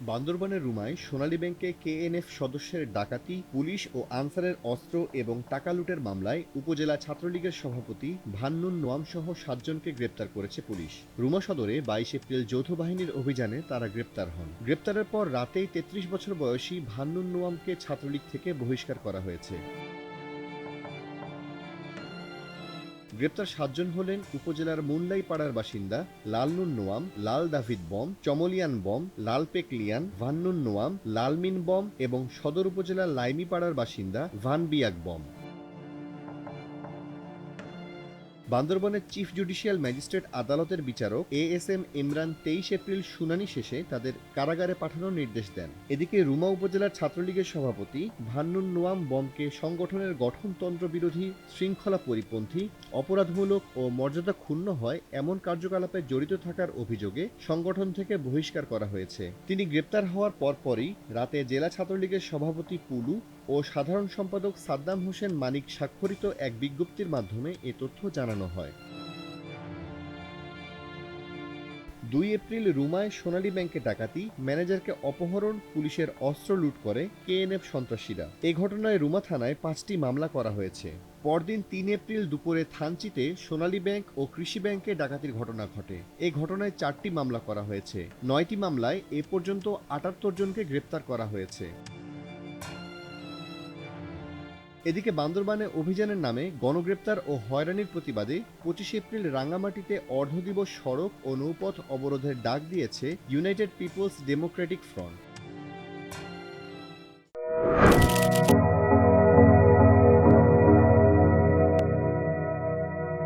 বান্দরবানের রুমায় সোনালী ব্যাংকে কেএনএফ সদস্যের ডাকাতি, পুলিশ ও আনসারের অস্ত্র এবং টাকা লুটের মামলায় উপজেলা ছাত্রলীগের সভাপতি ভান্নুন নোয়াম সহ সাতজনকে গ্রেপ্তার করেছে পুলিশ। রুমা সদরে বাইশ এপ্রিল যৌথ বাহিনীর অভিযানে তারা গ্রেপ্তার হন। গ্রেপ্তারের পর রাতেই তেত্রিশ বছর বয়সী ভান্নুন নোয়ামকে ছাত্রলীগ থেকে বহিষ্কার করা হয়েছে। গ্রেপ্তার সাতজন হলেন উপজেলার মুন্ডাই পাড়ার বাসিন্দা লালনুন নোয়াম, লাল দাভিদ বম, চমলিয়ান বম লাল পেকলিয়ান ভান্নুন নোয়াম, লালমিন বম এবং সদর উপজেলার লাইমি পাড়ার বাসিন্দা ভান বিয়াক বম। বান্দরবনের চিফ জুডিশিয়াল ম্যাজিস্ট্রেট আদালতের বিচারক এ এস এম ইমরান তেইশ এপ্রিল শুনানি শেষে তাদের কারাগারে পাঠানোর নির্দেশ দেন। এদিকে রুমা উপজেলার ছাত্রলীগের সভাপতি ভান্নুন নোয়াম বমকে সংগঠনের গঠনতন্ত্র বিরোধী শৃঙ্খলা পরিপন্থী, অপরাধমূলক ও মর্যাদা ক্ষুণ্ণ হয় এমন কার্যকলাপে জড়িত থাকার অভিযোগে সংগঠন থেকে বহিষ্কার করা হয়েছে। তিনি গ্রেপ্তার হওয়ার পরপরই রাতে জেলা ছাত্রলীগের সভাপতি পুলু ও সাধারণ সম্পাদক সাদ্দাম হোসেন মানিক স্বাক্ষরিত এক বিজ্ঞপ্তির মাধ্যমে এ তথ্য জানানো হয়। দুই এপ্রিল রুমায় সোনালী ব্যাংকে ডাকাতি, ম্যানেজারকে অপহরণ, পুলিশের অস্ত্র লুট করে কেএনএফ সন্ত্রাসীরা। এই ঘটনায় রুমা থানায় পাঁচটি মামলা করা হয়েছে। পরদিন তিন এপ্রিল দুপুরে থানচিতে সোনালী ব্যাংক ও কৃষি ব্যাংকে ডাকাতির ঘটনা ঘটে। এই ঘটনায় চারটি মামলা করা হয়েছে। নয়টি মামলায় এ পর্যন্ত আটাত্তর জনকে গ্রেপ্তার করা হয়েছে। এদিকে বান্দরবানে অভিযানের নামে গণগ্রেপ্তার ও হয়রানির প্রতিবাদে পঁচিশ এপ্রিল রাঙ্গামাটিতে অর্ধদিবস সড়ক ও নৌপথ অবরোধের ডাক দিয়েছে ইউনাইটেড পিপলস ডেমোক্রেটিক ফ্রন্ট।